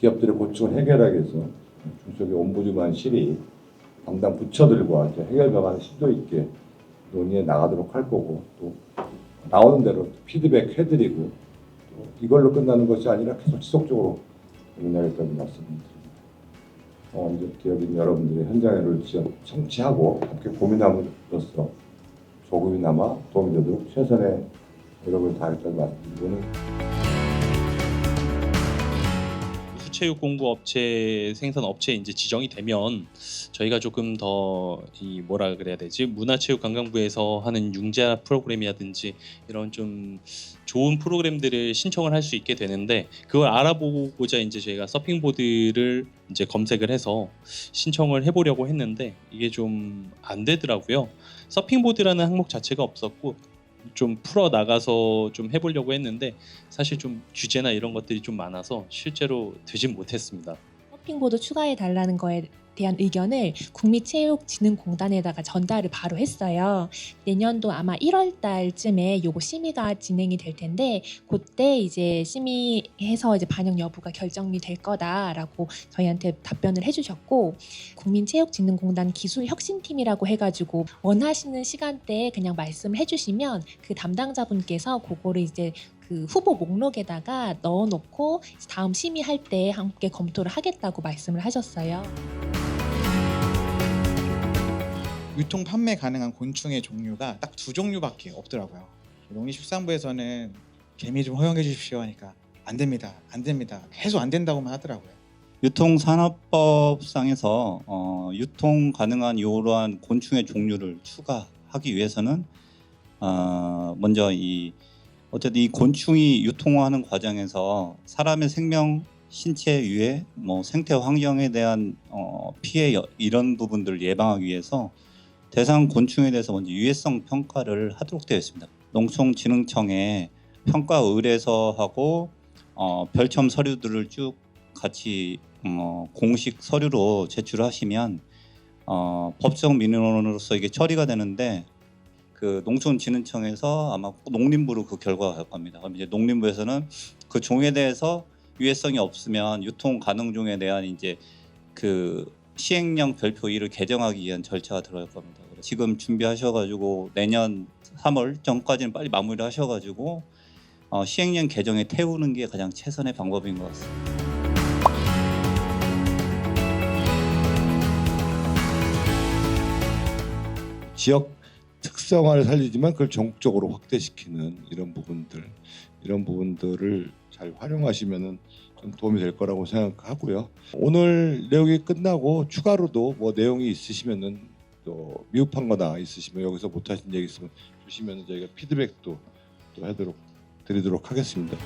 기업들의 고충을 해결하기 위해서 중소기업 ombudsman실이 담당 부처들과 해결 방안을 심도 있게 논의해 나가도록 할 거고 또 나오는 대로 피드백 해드리고 또 이걸로 끝나는 것이 아니라 계속 지속적으로 논의하겠다는 말씀드립니다. 어, 이제 기업인 여러분들의 지원 청취하고 함께 고민함으로써 조금이나마 도움이 되도록 최선의 노력을 다하겠다는 말씀드리고는 체육 공구 업체 생산 업체 이제 지정이 되면 저희가 조금 더 이 뭐라 그래야 되지 문화체육관광부에서 하는 융자 프로그램이라든지 이런 좀 좋은 프로그램들을 신청을 할 수 있게 되는데 그걸 알아보고자 이제 저희가 서핑보드를 이제 검색을 해서 신청을 해보려고 했는데 이게 좀 안 되더라고요. 서핑보드라는 항목 자체가 없었고 좀 풀어 나가서 좀 해보려고 했는데 사실 좀 규제나 이런 것들이 좀 많아서 실제로 되진 못했습니다. 서핑보드 추가해 달라는 거에 대한 의견을 국민체육진흥공단에다가 전달을 바로 했어요. 내년도 아마 1월 달쯤에 요거 심의가 진행이 될 텐데 그때 이제 심의해서 이제 반영 여부가 결정이 될 거다라고 저희한테 답변을 해주셨고 국민체육진흥공단 기술혁신팀이라고 해가지고 원하시는 시간대에 그냥 말씀을 해주시면 그 담당자분께서 그거를 이제 그 후보 목록에다가 넣어놓고 다음 심의할 때 함께 검토를 하겠다고 말씀을 하셨어요. 유통 판매 가능한 곤충의 종류가 딱 두 종류밖에 없더라고요. 농림축산부에서는 개미 좀 허용해 주십시오 하니까 안 됩니다, 안 됩니다, 계속 안 된다고만 하더라고요. 유통산업법상에서 어, 유통 가능한 이러한 곤충의 종류를 추가하기 위해서는 어, 먼저 이 어쨌든 이 곤충이 유통하는 과정에서 사람의 생명, 신체 유해, 뭐 생태 환경에 대한 어, 피해 여- 이런 부분들을 예방하기 위해서 대상 곤충에 대해서 먼저 유해성 평가를 하도록 되어 있습니다. 농촌진흥청에 평가 의뢰서 하고 어, 별첨 서류들을 쭉 같이 어, 공식 서류로 제출하시면 어, 법적 민원으로서 이게 처리가 되는데 그 농촌진흥청에서 아마 농림부로 그 결과가 갈 겁니다. 그럼 이제 농림부에서는 그 종에 대해서 유해성이 없으면 유통 가능 종에 대한 이제 그 시행령 별표 2를 개정하기 위한 절차가 들어갈 겁니다. 지금 준비하셔가지고 내년 3월 전까지는 빨리 마무리를 하셔가지고 어, 시행령 개정에 태우는 게 가장 최선의 방법인 것 같습니다. 지역 특성화를 살리지만 그걸 전국적으로 확대시키는 이런 부분들 이런 부분들을 잘 활용하시면은 좀 도움이 될 거라고 생각하고요. 오늘 내용이 끝나고 추가로도 뭐 내용이 있으시면은 또 미흡한 거나 있으시면 여기서 못하신 얘기 있으면 주시면 저희가 피드백도 또 하도록 드리도록 하겠습니다.